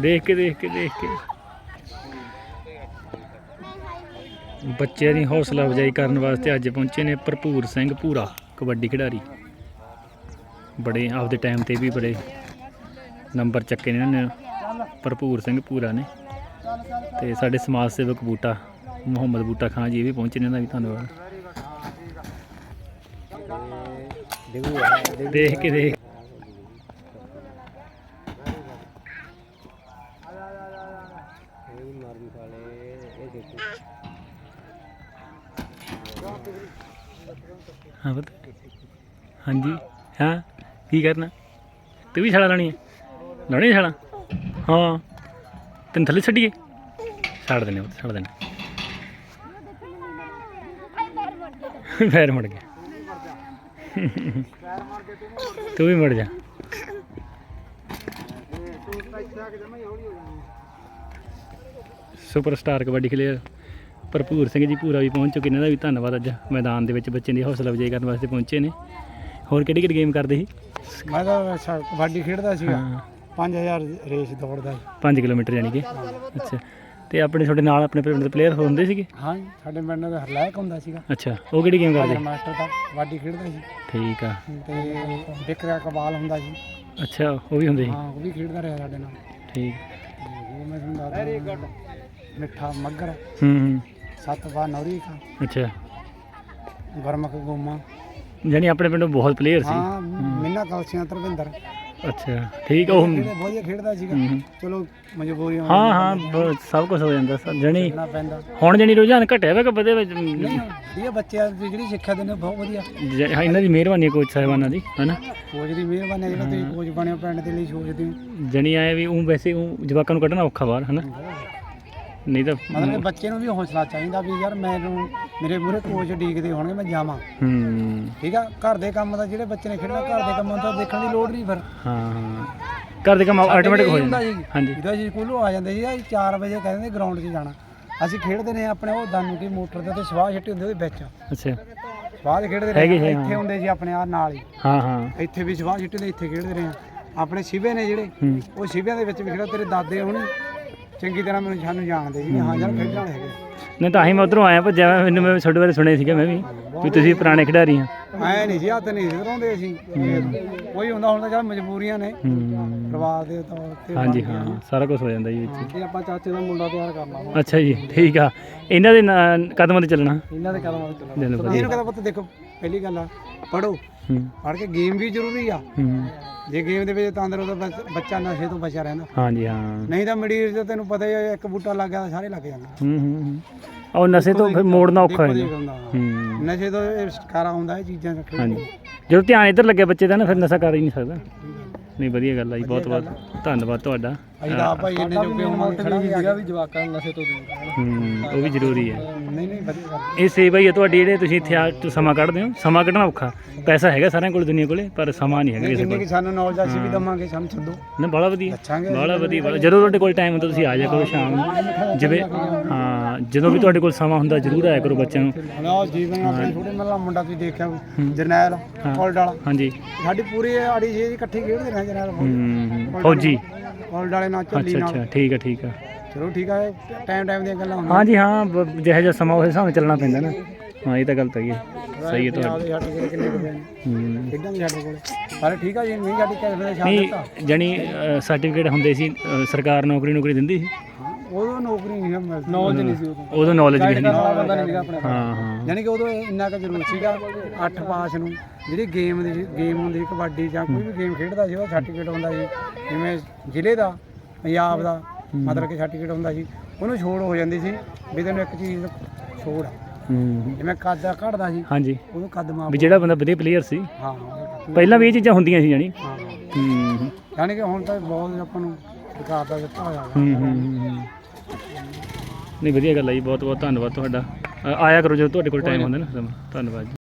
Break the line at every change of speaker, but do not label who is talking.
ਦੇਖ ਕੇ ਦੇਖ ਕੇ ਦੇਖ ਕੇ। ਬੱਚਿਆਂ ਦੀ ਹੌਸਲਾ ਅਫਜ਼ਾਈ ਕਰਨ ਵਾਸਤੇ ਅੱਜ ਪਹੁੰਚੇ ਨੇ ਭਰਪੂਰ ਸਿੰਘ ਪੂਰਾ ਕਬੱਡੀ ਖਿਡਾਰੀ। ਬੜੇ ਆਪਦੇ ਟਾਈਮ ਤੇ ਵੀ ਬੜੇ ਨੰਬਰ ਚੱਕੇ ਨੇ ਇਹਨਾਂ ਨੇ। ਭਰਪੂਰ ਸਿੰਘ ਪੂਰਾ ਨੇ। ਤੇ ਸਾਡੇ ਸਮਾਜ ਸੇਵਕ ਬੂਟਾ, ਮੁਹੰਮਦ ਬੂਟਾ ਖਾਨ ਜੀ ਵੀ ਪਹੁੰਚੇ ਨੇ ਇਹਨਾਂ ਦਾ ਵੀ ਧੰਨਵਾਦ। ਦੇਖ ਕੇ ਦੇਖ। ਹਾਂ ਹਾਂਜੀ, ਹਾਂ। ਕੀ ਕਰਨਾ? ਤੂੰ ਵੀ ਛਾਲਾ ਲਾਣੀ ਹੈ ਲਾਉਣੀ ਛਾਲਾ? ਹਾਂ। ਤੈਨੂੰ ਥੱਲੇ ਛੱਡੀਏ? ਛੱਡ ਦਿੰਦੇ ਉਹ ਛੱਡ ਦਿੰਦੇ ਫੇਰ ਮੁੜ ਗਿਆ। ਤੂੰ ਵੀ ਮੁੜ ਜਾ। ਸੁਪਰਸਟਾਰ ਕਬੱਡੀ ਖੇਡਰ ਭਰਪੂਰ ਸਿੰਘ ਜੀ ਪੂਰਾ ਵੀ ਪਹੁੰਚ ਚੁੱਕੇ ਇਹਨਾਂ ਦਾ ਵੀ ਧੰਨਵਾਦ ਅੱਜ ਮੈਦਾਨ ਦੇ ਵਿੱਚ ਬੱਚਿਆਂ ਦੀ ਹੌਸਲਾ ਅਫਜ਼ਾਈ ਕਰਨ ਵਾਸਤੇ ਪਹੁੰਚੇ ਨੇ। ਹੋਰ ਕਿਹੜੀ ਕਿਹੜੀ ਗੇਮ ਕਰਦੇ ਸੀ?
ਮੈਂ ਤਾਂ ਅੱਛਾ ਕਬੱਡੀ ਖੇਡਦਾ ਸੀਗਾ।
ਹਾਂ।
5000 ਰੇਸ ਦੌੜਦਾ ਸੀ।
5 ਕਿਲੋਮੀਟਰ ਯਾਨੀ ਕਿ? ਅੱਛਾ। ਤੇ ਆਪਣੇ ਤੁਹਾਡੇ ਨਾਲ ਆਪਣੇ ਪਿੰਡ ਦੇ ਪਲੇਅਰ ਹੁੰਦੇ ਸੀਗੇ?
ਹਾਂ ਜੀ, ਸਾਡੇ ਪਿੰਡ ਦਾ ਹਰਲਾਇਕ ਹੁੰਦਾ ਸੀਗਾ।
ਅੱਛਾ। ਉਹ ਕਿਹੜੀ ਗੇਮ ਕਰਦੇ?
ਮਾਸਟਰ ਦਾ ਕਬੱਡੀ ਖੇਡਦਾ ਸੀ।
ਠੀਕ ਆ।
ਤੇ ਵਿਕਰਾ ਕਬਾਲ ਹੁੰਦਾ ਸੀ।
ਅੱਛਾ ਉਹ ਵੀ ਹੁੰਦੇ ਸੀ?
ਹਾਂ ਉਹ ਵੀ ਖੇਡਦਾ ਰਿਹਾ ਸਾਡੇ ਨਾਲ।
ਠੀਕ।
ਤੇ ਉਹ ਮੈਂ ਤੁਹਾਨੂੰ ਦੱਸਦਾ ਵੈਰੀ ਗੁੱਡ ਮਿੱਠਾ ਮੱਗਰ
ਹੂੰ ਹੂੰ।
ਸੱਤ ਬਾ ਨੌਰੀ ਕਾ।
ਅੱਛਾ।
ਗਰਮਕ ਗੋਮਾ।
ਯਾਨੀ ਆਪਣੇ ਪਿੰਡੋਂ ਬਹੁਤ ਪਲੇਅਰ ਸੀ।
ਹਾਂ ਮਿੰਨਾ ਕਲਸੀਆਂ ਤਰਵਿੰਦਰ
ਅੱਛਾ ਠੀਕ ਆ, ਉਹ।
ਜਿਹੜੇ ਵਧੀਆ ਖੇਡਦਾ ਸੀਗਾ। ਚਲੋ ਮਜਬੂਰੀਆਂ
ਹਾਂ ਹਾਂ ਬ- ਸਭ ਕੁਝ ਹੋ ਜਾਂਦਾ ਸਰ। ਜਣੀ
ਨਾ ਪੈਂਦਾ।
ਹੁਣ ਜਣੀ ਰੁਝਾਨ ਘਟਿਆ ਵਾ ਕਿ ਵਧੇ ਵਿੱਚ
ਨਹੀਂ ਵਧੀਆ ਬੱਚਿਆਂ ਦੀ ਜਿਹੜੀ ਸਿੱਖਿਆ ਦਿੰਦੇ ਬਹੁਤ ਵਧੀਆ।
ਜ- ਇਹਨਾਂ ਦੀ ਮਿਹਰਬਾਨੀ ਕੋਚ ਸਾਹਿਬਾਨਾਂ ਦੀ ਹਨਾ?
ਕੋਚ ਦੀ ਮਿਹਰਬਾਨੀ ਹੈ ਜਿਹੜਾ ਤੁਸੀਂ ਕੋਚ ਬਣਿਓ ਪਿੰਡ ਦੇ ਲਈ ਸੋਚਦੇ ਹੋ।
ਜਣੀ ਆਏ ਵੀ ਉਹ ਵੈਸੇ ਉਹ ਜਵਾਕਾਂ ਨੂੰ ਕੱਢਣਾ ਔਖਾ ਬਾਹਰ ਹਨਾ? ਨਹੀਂ ਤਾਂ
ਮਤਲਬ ਕਿ ਬੱਚੇ ਨੂੰ ਵੀ ਹੌਸਲਾ ਚਾਹੀਦਾ ਵੀ ਯਾਰ ਮੈਨੂੰ ਮੇਰੇ ਮੂਹਰੇ ਕੋਚ ਡੀਕਦੇ ਹੋਣਗੇ ਮੈਂ ਜਾਵਾਂ।
ਹੂੰ।
ਠੀਕ ਆ? ਘਰ ਦੇ ਕੰਮ ਦਾ ਜਿਹੜੇ ਬੱਚੇ ਨੇ ਖੇਡਣਾ ਘਰ ਦੇ ਕੰਮਾਂ ਦਾ ਦੇਖਣ ਦੀ ਲੋੜ ਨਹੀਂ ਫਿਰ।
ਹਾਂ ਹਾਂ। ਘਰ ਦੇ ਕੰਮ ਆਟੋਮੈਟਿਕ ਹੋ ਜਾਂਦਾ। ਹਾਂਜੀ।
ਜਦੋਂ ਅਸੀਂ ਸਕੂਲੋਂ ਆ ਜਾਂਦੇ ਸੀ ਅਸੀਂ 4 ਵਜੇ ਕਹਿੰਦੇ ਗਰਾਊਂਡ 'ਚ ਜਾਣਾ। ਅਸੀਂ ਖੇਡਦੇ ਨੇ ਆਪਣੇ ਉਹ ਦਾਨੂ ਕੀ ਮੋਟਰ ਦੇ ਤੇ ਸਵਾਹ ਛੱਟੀ ਹੁੰਦੀ ਉਹਦੇ ਵਿੱਚ।
ਅੱਛਾ।
'ਚ ਖੇਡਦੇ ਰਹੇ। ਇੱਥੇ ਹੁੰਦੇ ਸੀ ਆਪਣੇ ਆ ਨਾਲ ਹੀ।
ਹਾਂ ਹਾਂ।
ਇੱਥੇ ਵੀ ਸਵਾਹ ਛੱਟੀ ਦੇ ਇੱਥੇ ਖੇਡਦੇ ਰਹੇ। ਆਪਣੇ ਸ਼ਿਵੇ ਨੇ ਜਿਹੜੇ ਉਹ ਸ਼ਿਵਿਆਂ ਦੇ ਵਿੱਚ ਵੀ ਖੇਡਦਾ ਤੇਰੇ ਦਾਦੇ ਹੁਣੀ ਚੰਗੀ ਤਰ੍ਹਾਂ ਮੈਨੂੰ ਸਾਨੂੰ ਜਾਣਦੇ ਸੀ ਵੀ ਹਾਂ ਯਾਰ ਖੇਡਣ ਵਾਲੇ ਹੈਗੇ
ਨਹੀਂ ਤਾਂ ਹੀ ਮੈਂ ਉਧਰੋਂ ਆਇਆ ਭੱਜਿਆ ਮੈਨੂੰ ਮੈਂ ਤੁਹਾਡੇ ਬਾਰੇ ਸੁਣਿਆ ਸੀਗਾ ਮੈਂ ਵੀ ਵੀ ਤੁਸੀਂ ਪੁਰਾਣੇ ਖਿਡਾਰੀ ਆ।
ਐ ਨਹੀਂ ਸੀ ਹੱਥ ਨਹੀਂ ਸੀ ਧਰਾਉਂਦੇ ਅਸੀਂ। ਕੋਈ ਹੁੰਦਾ ਹੁੰਦਾ ਚੱਲ ਮਜਬੂਰੀਆਂ ਨੇ।
ਹੂੰ।
ਪਰਿਵਾਰ ਦੇ ਤੌਰ ਤੇ
ਹਾਂਜੀ ਹਾਂ ਸਾਰਾ ਕੁਝ ਹੋ ਜਾਂਦਾ ਜੀ ਵਿੱਚ।
ਤੇ ਆਪਾਂ ਚਾਚੇ ਦਾ ਮੁੰਡਾ ਤਿਆਰ ਕਰਨਾ।
ਅੱਛਾ ਜੀ ਠੀਕ ਆ। ਇਹਨਾਂ ਦੇ ਨਾਂ- ਕਦਮਾਂ ਤੇ ਚੱਲਣਾ?
ਇਹਨਾਂ ਦੇ ਕਦਮਾਂ ਵਿੱਚ ਚੱਲਣਾ।
ਦਿਨ ਵਧੀਆ
ਇਹਨੂੰ ਕਹਿੰਦਾ ਪੁੱਤ ਦੇਖੋ ਪਹਿਲੀ ਗੱਲ ਆ ਪੜੋ
ਹੂੰ।
ਪੜ ਕੇ ਗੇਮ ਵੀ ਜ਼ਰੂਰੀ ਆ।
ਹੂੰ।
ਜੇ ਗੇਮ ਦੇ ਵਿੱਚ ਤੰਦਰੁਸਤ ਬੱਚ- ਬੱਚਾ ਨਸ਼ੇ ਤੋਂ ਬਚਿਆ ਰਹਿੰਦਾ।
ਹਾਂਜੀ ਹਾਂ।
ਨਹੀਂ ਤਾਂ ਮਡੀਰ ਤੇ ਤੈਨੂੰ ਪਤਾ ਹੀ ਆ ਇੱਕ ਬੂਟਾ ਲੱਗ ਗਿਆ ਤਾਂ ਸਾਰੇ ਲੱਗ ਜਾਂਦੇ
ਹੂੰ ਹੂੰ ਹੂੰ। ਉਹ ਨਸ਼ੇ ਤੋਂ ਫਿਰ ਮੋੜਨਾ ਔਖਾ ਹੋ ਜਾਂਦਾ। ਹੂੰ।
ਨਸ਼ੇ ਤੋਂ ਇਹ ਛੁਟਕਾਰਾ ਹੁੰਦਾ ਇਹ ਚੀਜ਼ਾਂ ਰੱਖੇ
ਹਾਂਜੀ। ਜਦੋਂ ਧਿਆਨ ਇੱਧਰ ਲੱਗਿਆ ਬੱਚੇ ਦਾ ਨਾ ਫਿਰ ਨਸ਼ਾ ਕਰ ਹੀ ਨਹੀਂ ਸਕਦਾ। ਨਹੀਂ ਵਧੀਆ ਗੱਲ ਆ ਜੀ ਬਹੁਤ ਬਹੁਤ ਧੰਨਵਾਦ ਤੁਹਾਡਾ।
ਅਸੀਂ ਤਾਂ ਭਾਈ ਇੰਨੇ ਜੋਗੇ ਹੋਵਾਂਗੇ ਖੜਾ ਸੀਗਾ ਵੀ ਜਵਾਕਾਂ ਨੂੰ ਨਸ਼ੇ ਤੋਂ ਦੂਰ
ਹੂੰ ਉਹ ਵੀ ਜ਼ਰੂਰੀ ਹੈ
ਨਹੀਂ ਨਹੀਂ ਵਧੀਆ ਗੱਲ
ਇਹ ਸੇਵਾ ਹੀ ਹੈ ਤੁਹਾਡੀ ਜਿਹੜੇ ਤੁਸੀਂ ਇੱਥੇ ਆ ਕੇ ਸਮਾਂ ਕੱਢਦੇ ਹੋ। ਸਮਾਂ ਕੱਢਣਾ ਔਖਾ। ਪੈਸਾ ਹੈਗਾ ਸਾਰਿਆਂ ਕੋਲ ਦੁਨੀਆ ਕੋਲੇ ਪਰ ਸਮਾਂ ਨਹੀਂ ਹੈਗਾ ਕਿਸੇ
ਜਿੰਨੀ
ਕੋਲ।
ਕਿ ਸਾਨੂੰ ਨੌਲੇਜ ਅਸੀਂ ਵੀ ਦਵਾਂਗੇ ਸਾਨੂੰ ਛੱਡੋ।
ਨਾ ਬੜਾ ਵਧੀਆ।
ਦੱਸਾਂਗੇ।
ਬੜਾ ਵਧੀਆ ਬੜਾ ਜਦੋਂ ਤੁਹਾਡੇ ਕੋਲ ਟਾਈਮ ਹੁੰਦਾ ਤੁਸੀਂ ਆ ਜਾਇਆ ਕਰੋ ਸ਼ਾਮ ਨੂੰ। ਜਿਵੇਂ ਹਾਂ। ਜਦੋਂ ਵੀ ਤੁਹਾਡੇ ਕੋਲ ਸਮਾਂ ਹੁੰਦਾ ਜ਼ਰੂਰ ਆਇਆ ਕਰੋ ਬੱਚਿਆਂ ਨੂੰ।
ਹੁਣ ਆਹ ਜੀਵਨ ਆਪਣੇ ਛੋਟੇ ਮੱਲਾ ਮੁੰਡਾ ਤੁਸੀਂ ਦੇਖਿਆ ਹੋਊ, ਜਰਨੈਲ ਕੋਲਡ ਵਾਲਾ।
ਹਾਂਜੀ।
ਸਾਡੀ ਪੂਰੀ ਆੜੀ ਜੀ ਇਕੱਠੇ ਖੇਡਦੇ ਰਹੇ ਜਰਨੈਲ
ਹੂੰ ਫੌਜੀ।
ਕੋਲਡ ਵਾਲੇ ਨਾਲ ਝੱਲੀ
ਅੱਛਾ
ਨਾਲ।
ਅੱਛਾ ਠੀਕ ਆ ਠੀਕ ਆ।
ਚਲੋ ਠੀਕ ਆ ਟਾਈਮ ਟਾਈਮ ਦੀਆਂ ਗੱਲਾਂ ਹੁੰਦੀਆਂ।
ਹਾਂਜੀ ਹਾਂ ਬ- ਜਿਹੋ ਜਿਹਾ ਸਮਾਂ ਉਸ ਹਿਸਾਬ ਨਾਲ ਚੱਲਣਾ ਪੈਂਦਾ ਨਾ। ਹਾਂ ਇਹ ਤਾਂ ਗੱਲ ਤਾਂ ਹੀ ਹੈ ਸਹੀ ਹੈ ਤੁਹਾਡੀ।
ਸਾਡੇ ਕੋਲ ਕਿੰਨੇ ਕੁ ਪਏ ਨੇ?
ਹੂੰ।
ਵੀ ਸਾਡੇ ਕੋਲ। ਪਰ ਠੀਕ ਆ ਜੀ ਨਹੀਂ ਸਾਡੀ ਕਿਸੇ
ਨਹੀਂ
ਦਿੱਤਾ।
ਜਣੀ ਸਰਟੀਫਿਕੇਟ ਹੁੰਦੇ ਸੀ ਅ, ਸਰਕਾਰ ਨੌਕਰੀ ਨੌਕਰੀ ਦਿੰਦੀ ਸੀ।
ਉਦੋਂ ਨੌਕਰੀ ਨਹੀਂ ਮਿਲਦੀ। ਨੌਲੇਜ ਨਹੀਂ ਸੀ ਉਦੋਂ।
ਉਦੋਂ ਨੌਲੇਜ ਵੀ ਹੈ ਨਹੀਂ
ਬੰਦਾ ਨਹੀਂ ਸੀਗਾ ਆਪਣੇ
ਹਾਂ ਹਾਂ।
ਯਾਨੀ ਕਿ ਉਦੋਂ ਇਹ ਇੰਨਾ ਕੁ ਜ਼ਰੂਰ ਸੀਗਾ 8 ਪਾਸ ਨੂੰ ਜਿਹੜੀ ਗੇਮ ਦੀ ਗੇਮ ਹੁੰਦੀ ਸੀ ਕਬੱਡੀ ਜਾਂ ਕੋਈ ਵੀ ਗੇਮ ਖੇਡਦਾ ਸੀ ਉਹਦਾ ਸਰਟੀਫਿਕੇਟ ਹੁੰਦਾ ਸੀ ਜਿਵੇਂ ਜ਼ਿਲ੍ਹੇ ਦਾ ਪੰਜਾਬ ਦਾ ਮਤਲਬ ਕਿ ਸਰਟੀਫਿਕੇਟ ਹੁੰਦਾ ਸੀ ਉਹਨੂੰ ਛੋੜ ਹੋ ਜਾਂਦੀ ਸੀ ਵੀ ਤੈਨੂੰ ਇੱਕ ਚੀਜ਼ ਛੋੜ। ਆ
ਹੂੰ।
ਜਿਵੇਂ ਕੱਦ ਘਟਦਾ ਸੀ
ਹਾਂਜੀ।
ਉਹਨੂੰ ਕੱਦ ਮਾਪ
ਵੀ ਜਿਹੜਾ ਬੰਦਾ ਵਧੀਆ ਪਲੇਅਰ ਸੀ।
ਹਾਂ ਹਾਂ
ਪਹਿਲਾਂ ਵੀ ਇਹ ਚੀਜ਼ਾਂ ਹੁੰਦੀਆਂ ਸੀ ਜਾਣੀ
ਹਾਂ।
ਹੂੰ।
ਯਾਨੀ ਕਿ ਹੁਣ ਤਾਂ ਬਹੁਤ ਆਪਾਂ ਨੂੰ ਸਰਕਾਰ ਦਾ ਦਿੱਤਾ ਹੋਇਆ ਵਾ।
ਹੂੰ ਹੂੰ, ਹੂੰ ਨਹੀਂ ਵਧੀਆ ਗੱਲ ਹੈ ਜੀ ਬਹੁਤ ਬਹੁਤ ਧੰਨਵਾਦ ਤੁਹਾਡਾ ਅ, ਆਇਆ ਕਰੋ ਜਦੋਂ ਤੁਹਾਡੇ ਕੋਲ ਟਾਈਮ ਹੁੰਦਾ ਨਾ। ਧੰਨਵਾਦ ਜੀ